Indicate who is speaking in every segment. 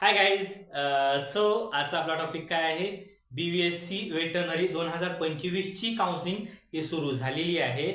Speaker 1: Hi guys so आजचा आपला topic काय आहे? B V S C veterinary दोन हजार पंचवीसची काउन्सिलिंग ही सुरू झालेली आहे.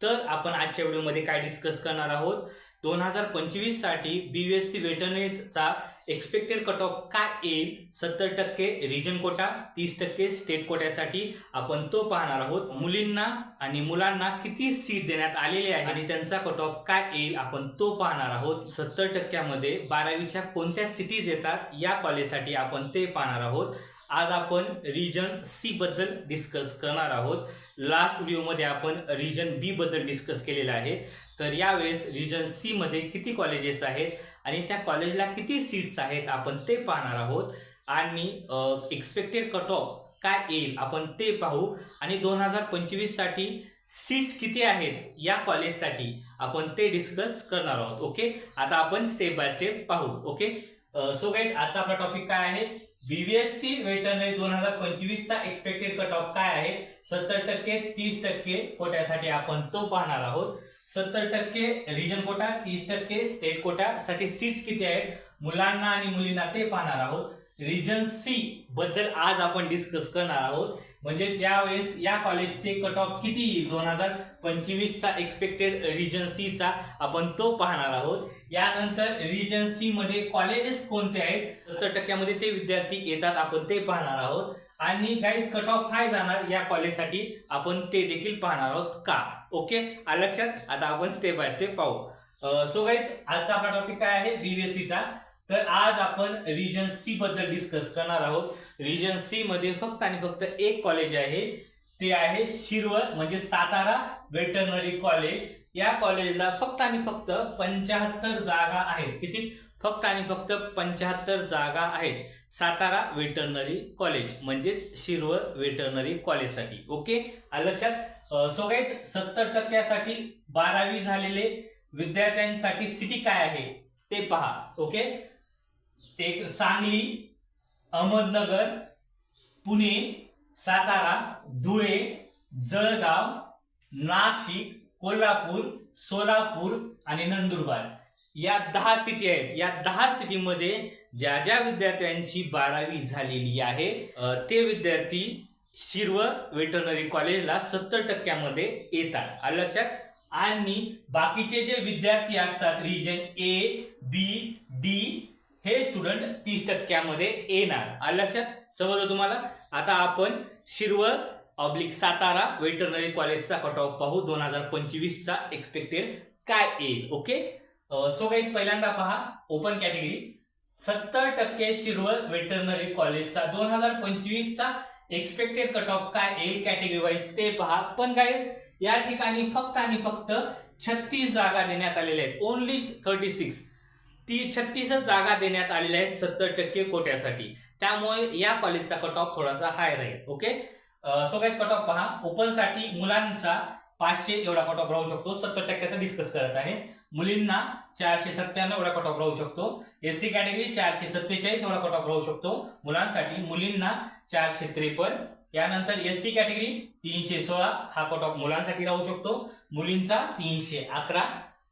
Speaker 1: तर आपण आजच्या व्हिडिओमध्ये काय डिस्कस करणार आहोत? दोन हजार पंचवीससाठी बी व्ही एस सी वेटरनरीजचा एक्सपेक्टेड कट ऑफ काय येईल? सत्तर टक्के रिजन कोटा तीस टक्के स्टेट कोट्यासाठी आपण तो पाहणार आहोत. मुलींना आणि मुलांना किती सीट देण्यात आलेले आहे आणि त्यांचा कट ऑफ काय येईल आपण तो पाहणार आहोत. सत्तर टक्क्यामध्ये बारावीच्या कोणत्या सिटीज येतात? या कॉलेजसाठी आपण ते पाहणार आहोत. आज आपण रिजन सी बद्दल डिस्कस करणार आहोत. लास्ट व्हिडिओमध्ये आपण रिजन बी बद्दल डिस्कस केलेलं आहे. तर यावेळेस रिजन सी मध्ये किती कॉलेजेस आहेत? आणि त्या कॉलेजला किती सीट्स आहेत आपण ते पाहणार आहोत. आणि एक्सपेक्टेड कट ऑफ काय येईल आपण ते पाहू. आणि दोन हजार पंचवीससाठी सीट्स किती आहेत या कॉलेजसाठी आपण ते डिस्कस करणार आहोत. ओके आता आपण स्टेप बाय स्टेप पाहू. ओके सो काही आजचा आपला टॉपिक काय आहे? बीबीएससी वेटनरी दोन हजार पंचवीसचा एक्सपेक्टेड कट ऑफ काय आहे? सत्तर टक्के तीस टक्के कोट्यासाठी आपण तो पाहणार आहोत. सत्तर टक्के रिजन कोटा तीस टक्के स्टेट कोटासाठी सीट्स किती आहेत? मुलांना आणि मुलींना ते पाहणार आहोत. रिजन सी बद्दल आज आपण डिस्कस करणार आहोत. म्हणजेच यावेळेस या कॉलेजचे कट ऑफ किती येईल? दोन हजार पंचवीसचा एक्सपेक्टेड रिजन सीचा आपण तो पाहणार आहोत. यानंतर रिजन सी मध्ये कॉलेजेस कोणते आहेत? सत्तर टक्क्यामध्ये ते विद्यार्थी येतात आपण ते पाहणार आहोत. आणि गाईज कट ऑफ काय जाणार? या कॉलेजसाठी आपण ते देखील पाहणार आहोत का? ओके लक्षात? आता आपण स्टेप बाय स्टेप पाहू. सो गाईज आजचा आपला टॉपिक काय आहे? बीबीएससीचा तर आज आपण रिजन सी बद्दल डिस्कस करणार आहोत. रिजन सी मध्ये फक्त आणि फक्त एक कॉलेज आहे. ते आहे शिरवळ म्हणजे सातारा वेटरनरी कॉलेज या कॉलेजला फक्त आणि फक्त पंच्याहत्तर जागा आहेत. किती? फक्त आणि फक्त पंच्याहत्तर जागा आहेत. सातारा वेटरनरी कॉलेज म्हणजेच शिरवळ वेटरनरी कॉलेजसाठी. ओके? लक्षात? सो सत्तर टक्क्यासाठी बारावी झालेले विद्यार्थ्यांसाठी सिटी काय आहे? ते पहा. ओके? एक सांगली अहमदनगर पुणे सातारा धुळे जळगाव नाशिक कोल्हापूर सोलापूर आणि नंदुरबार. या दहा सिटी आहेत. या दहा सिटीमध्ये ज्या ज्या विद्यार्थ्यांची बारावी झालेली आहे ते विद्यार्थी शिर्व वेटरनरी कॉलेजला सत्तर टक्क्यामध्ये येतात. आलं लक्षात? आणि बाकीचे जे विद्यार्थी असतात रिजन ए बी डी हे स्टुडंट तीस टक्क्यामध्ये येणार. आलं लक्षात? समजलं तुम्हाला? आता आपण शिर्व ऑब्लिक सातारा वेटरनरी कॉलेजचा कट ऑफ पाहू. दोन हजार पंचवीसचा एक्सपेक्टेड काय येईल ओके सो गाईज पहिल्यांदा पहा ओपन कॅटेगरी सत्तर टक्के शिरवळ वेटरनरी कॉलेजचा दोन हजार पंचवीसचा एक्सपेक्टेड कट ऑफ काय येईल कॅटेगरी वाईज ते पहा. पण गाईज या ठिकाणी फक्त आणि फक्त छत्तीस जागा देण्यात आलेल्या आहेत. ओनली थर्टी सिक्स ती छत्तीसच जागा देण्यात आलेल्या आहेत सत्तर टक्के कोट्यासाठी. त्यामुळे या कॉलेजचा कट ऑफ थोडासा हाय राहील okay so guys cut off पहा. ओपनसाठी मुलांचा पाचशे एवढा कट ऑफ राहू शकतो. सत्तर टक्क्याचा डिस्कस करत आहे. मुलींना चारशे सत्त्याण्णव एवढा कट ऑफ राहू शकतो. एस सी कॅटेगरी चारशे सत्तेचाळीस एवढा कट ऑफ राहू शकतो. मुलांसाठी मुलींना चारशे त्रेपन्न. यानंतर एस टी कॅटेगरी तीनशे सोळा हा कट ऑफ मुलांसाठी राहू शकतो. मुलींचा तीनशे अकरा.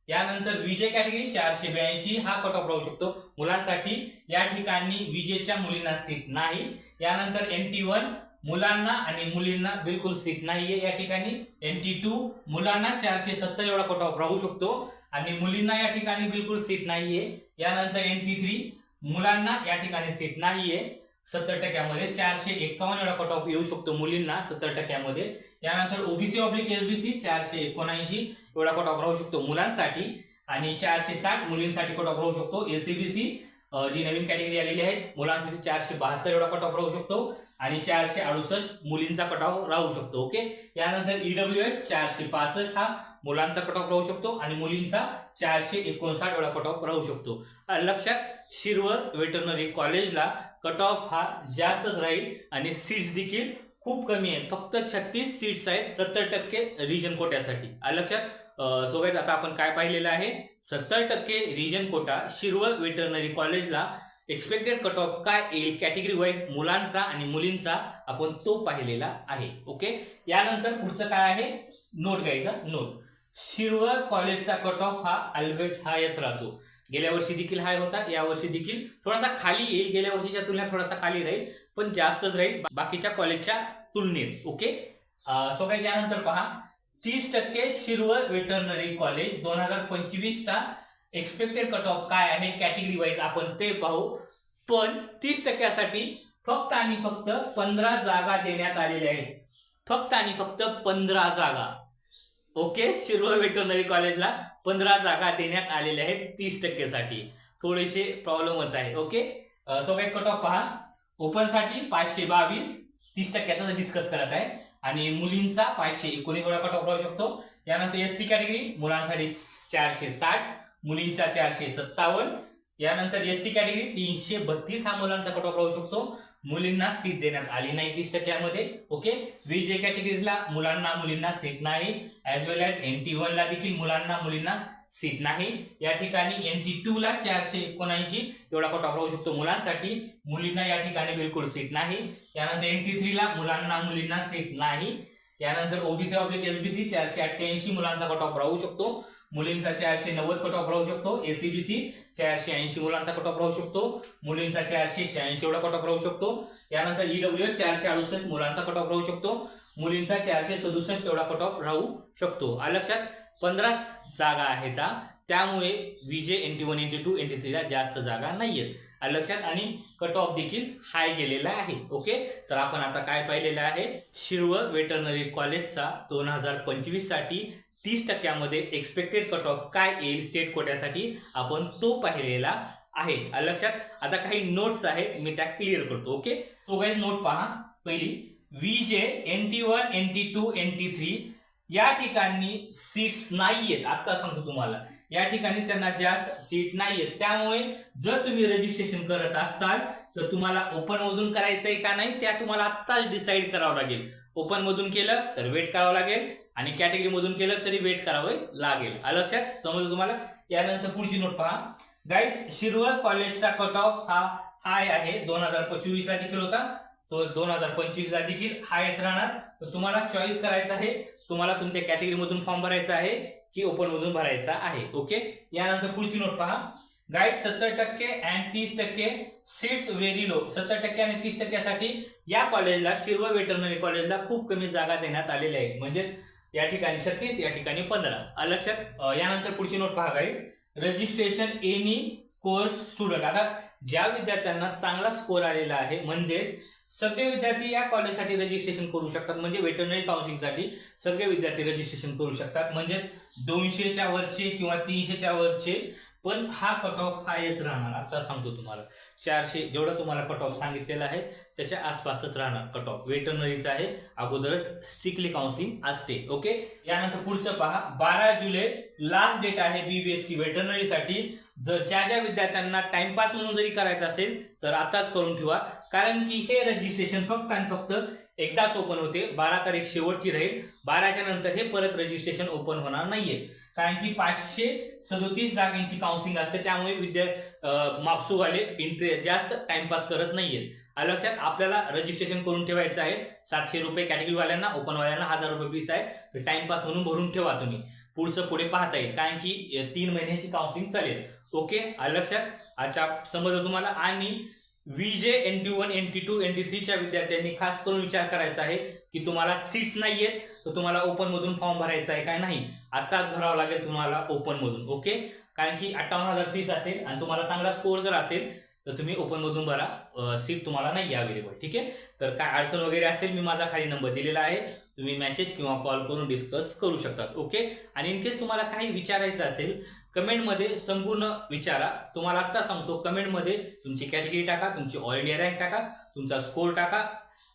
Speaker 1: यानंतर विजय कॅटेगरी चारशे ब्याऐंशी हा कट ऑफ राहू शकतो. मुलांसाठी या ठिकाणी विजेच्या मुलींना सीट नाही. यानंतर एन टी वन मुलांना आणि मुलींना बिलकुल सीट नाहीये या ठिकाणी. एन टी टू मुलांना चारशे सत्तर एवढा कट ऑफ राहू शकतो. आणि मुलींना या ठिकाणी बिलकुल सीट नाहीये. यानंतर एन टी थ्री मुलांना या ठिकाणी सीट नाहीये. सत्तर टक्क्यामध्ये चारशे एकावन्न एवढा कट ऑफ येऊ शकतो मुलींना सत्तर टक्क्यामध्ये. यानंतर ओबीसी ऑब्लिक एसबीसी चारशे एकोणऐंशी एवढा कट ऑफ राहू शकतो मुलांसाठी. आणि चारशे साठ मुलींसाठी कट ऑफ राहू शकतो एसीबीसी जी नवीन कॅटेगरी आलेली आहेत मुलांसाठी चारशे बहात्तर एवढा कट ऑफ राहू शकतो आणि चारशे अडुसष्ट मुलींचा कट ऑफ राहू शकतो ओके यानंतर ईडब्ल्यू एस चारशे पासष्ट हा मुलांचा कट ऑफ राहू शकतो आणि मुलींचा चारशे एकोणसाठ एवढा कट ऑफ राहू शकतो. लक्षात शिरवर वेटरनरी कॉलेजला कट ऑफ हा जास्तच राहील आणि सीट्स देखील खूप कमी आहेत. फक्त छत्तीस सीट्स आहेत सत्तर टक्के रिजन कोट्यासाठी. लक्षात सो गाईज आता आपण काय पाहिलेलं आहे? सत्तर टक्के रिजन कोटा शिरवळ वेटरनरी कॉलेजला एक्सपेक्टेड कट ऑफ काय येईल? कॅटेगरी वाईज मुलांचा आणि मुलींचा आपण तो पाहिलेला आहे. ओके यानंतर पुढचं काय आहे? नोट घ्यायचा. नोट शिरवळ कॉलेजचा कट ऑफ हा ऑलवेज हायच राहतो. गेल्या वर्षी देखील हाय होता. यावर्षी देखील थोडासा खाली येईल. गेल्या वर्षीच्या तुलनेत थोडासा खाली राहील पण जास्तच राहील. बाकीच्या कॉलेजच्या तुलनेत. ओके सो काही यानंतर पहा. तीस टक्के शिरवळ वेटरनरी कॉलेज दोन हजार पंचवीसचा एक्सपेक्टेड कट ऑफ काय आहे? कॅटेगरी वाईज आपण ते पाहू. पण तीस टक्क्यासाठी फक्त आणि फक्त पंधरा जागा देण्यात आलेल्या आहेत. फक्त आणि फक्त पंधरा जागा. ओके शिरवळ वेटरनरी कॉलेजला पंधरा जागा देण्यात आलेल्या आहेत तीस टक्केसाठी थोडेसे प्रॉब्लेमच आहे ओके सगळ्यात कट ऑफ पहा. ओपनसाठी पाचशे बावीस. तीस टक्क्याचा डिस्कस करत आहे. आणि मुलींचा पाचशे एकोणीस वेळा कट ऑफ राहू शकतो. यानंतर एस सी कॅटेगरी मुलांसाठी चारशे साठ मुलींचा चारशे सत्तावन्न. यानंतर एस टी कॅटेगरी तीनशे बत्तीस हा मुलांचा कट ऑफ राहू शकतो. मुलींना सीट देण्यात आली नाही तीस टक्क्यामध्ये ओके विजे कॅटेगरीला मुलांना मुलींना सीट नाही. As well age N T वनला देखील मुलांना मुलींना सीट नाही. या ठिकाणी एन टी टू ला चारशे एकोणऐंशी एवढा कट ऑफ राहू शकतो मुलांसाठी. मुलींना या ठिकाणी बिलकुल सीट नाही. यानंतर एन टी थ्रीला मुलांना मुलींना सीट नाही. यानंतर ओबीसी ऑब्लिक एसबीसी चारशे अठ्ठ्याऐंशी मुलांचा कट ऑफ राहू शकतो. मुलींचा चारशे नव्वद कट ऑफ राहू शकतो एसीबीसी चारशे ऐंशी मुलांचा कट ऑफ राहू शकतो. मुलींचा चारशे शहाऐंशी एवढा कट ऑफ राहू शकतो. यानंतर ईडब्ल्यू एस चारशे अडुसष्ट मुलांचा कट ऑफ राहू शकतो. मुलींचा चारशे सदुसष्ट एवढा कट ऑफ राहू शकतो. आ लक्षात? पंधरा जागा आहेत हा. त्यामुळे V J N T one N T two N T थ्रीला जास्त जागा नाही आहेत लक्षात आणि कट ऑफ देखील हाय गेलेला आहे ओके तर आपण आता काय पाहिलेलं आहे? शिरव वेटरनरी कॉलेजचा दोन हजार पंचवीससाठी तीस टक्क्यामध्ये एक्सपेक्टेड कट ऑफ काय येईल स्टेट कोट्यासाठी आपण तो पाहिलेला आहे. लक्षात? आता काही नोट्स आहेत मी त्या क्लिअर करतो ओके तो काही नोट पहा. पहिली V J N T one N T two N T three या ठिकाणी सीट्स नाहीयेत. आता सांगतो तुम्हाला. या ठिकाणी त्यांना जास्त सीट नाहीयेत. त्यामुळे जर तुम्ही रजिस्ट्रेशन करत असताल तर तुम्हाला ओपन मधून करायचंय का नाही त्या तुम्हाला आत्ताच डिसाईड करावं लागेल. ओपन मधून केलं तर वेट करावं लागेल. आणि कॅटेगरी मधून केलं तरी वेट करावं लागेल. लक्षात? समजलं तुम्हाला? यानंतर पुढची नोट पहा. गाईज शिरवळ कॉलेजचा कट ऑफ हा हाय आहे. दोन हजार पंचवीस ला देखील होता. तो दोन हजार पंचवीसला देखील हायच राहणार. तर तुम्हाला चॉईस करायचा आहे. तुम्हाला तुमच्या कॅटेगरीमधून फॉर्म भरायचा आहे की ओपन मधून भरायचा आहे. ओके यानंतर पुढची नोट पहा. गाईड सत्तर टक्के अँड तीस टक्के सीट्स व्हेरी लो सत्तर टक्के आणि तीस टक्क्यासाठी या कॉलेजला शिर्व वेटरनरी कॉलेजला खूप कमी जागा देण्यात आलेल्या आहेत. म्हणजेच या ठिकाणी छत्तीस या ठिकाणी पंधरा. लक्षात यानंतर पुढची नोट पहा guys registration any course student आता ज्या विद्यार्थ्यांना चांगला स्कोर आलेला आहे म्हणजेच सगळे विद्यार्थी या कॉलेजसाठी रजिस्ट्रेशन करू शकतात. म्हणजे वेटरनरी काउन्सिलिंगसाठी सगळे विद्यार्थी रजिस्ट्रेशन करू शकतात. म्हणजेच दोनशेच्या वरचे किंवा तीनशेच्या वरचे पण हा कट ऑफ हायच राहणार. आता सांगतो तुम्हाला. चारशे जेवढा तुम्हाला कट ऑफ सांगितलेला आहे त्याच्या आसपासच राहणार कट ऑफ वेटरनरीचा आहे. अगोदरच स्ट्रिक्टली काउन्सिलिंग असते. ओके यानंतर पुढचं पहा. बारा जुलै लास्ट डेट आहे बीबीएससी वेटरनरीसाठी जर ज्या ज्या विद्यार्थ्यांना टाइमपास म्हणून जरी करायचं असेल तर आताच करून ठेवा. कारण की हे रजिस्ट्रेशन फक्त आणि फक्त एकदाच ओपन होते. बारा तारीख शेवटची राहील. बाराच्या नंतर हे परत रजिस्ट्रेशन ओपन होणार नाहीये. कारण की पाचशे सदोतीस जागांची काउन्सिलिंग असते त्यामुळे विद्या मापसूवाले इंटरेस्ट जास्त टाइमपास करत नाहीयेत. लक्षात आपल्याला रजिस्ट्रेशन करून ठेवायचं आहे. सातशे रुपये कॅटेगरीवाल्यांना ओपनवाल्यांना हजार रुपये फीस आहे. तर टाइमपास म्हणून भरून ठेवा तुम्ही. पुढचं पुढे पाहता येईल कारण की तीन महिन्याची काउन्सिलिंग चालेल. ओके लक्षात? अच्छा समजलं तुम्हाला? आणि V J N T one N T two N T थ्रीच्या विद्यार्थ्यांनी खास करून विचार करायचा आहे की तुम्हाला सीट्स नाहीयेत तर तुम्हाला ओपन मधून फॉर्म भरायचा आहे काय नाही? आत्ताच भरावं लागेल तुम्हाला ओपन मधून ओके कारण की अठ्ठावन्न हजार फीस असेल आणि तुम्हाला चांगला स्कोर जर असेल तर तुम्ही ओपनमधून भरा. सीट तुम्हाला नाही अवेलेबल ठीक आहे? तर काय अडचण वगैरे असेल मी माझा खाली नंबर दिलेला आहे. तुम्ही मेसेज किंवा कॉल करून डिस्कस करू शकतात ओके आणि इन केस तुम्हाला काही विचारायचं असेल कमेंटमध्ये संपूर्ण विचारा. तुम्हाला आत्ता सांगतो कमेंटमध्ये तुमची कॅटेगरी टाका तुमची ऑल इंडिया रँक टाका तुमचा स्कोर टाका.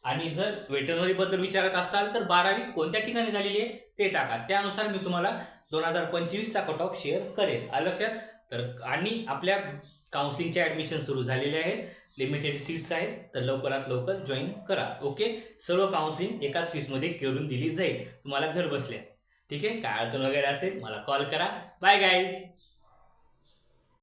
Speaker 1: आणि जर वेटनरीबद्दल विचारत असाल तर बारावी कोणत्या ठिकाणी झालेली आहे ते टाका. त्यानुसार मी तुम्हाला दोन हजार पंचवीसचा कट ऑफ शेअर करेन. लक्षात? तर आणि आपल्या काउन्सिलिंगचे ॲडमिशन सुरू झालेले आहेत. लिमिटेड सीट्स आहेत. तर लवकरात लवकर जॉईन करा. ओके सर्व काउन्सिलिंग एकाच फीसमध्ये करून दिली जाईल. तुम्हाला घर बसल्या. ठीक आहे? काय अडचण वगैरे असेल मला कॉल करा. Bye guys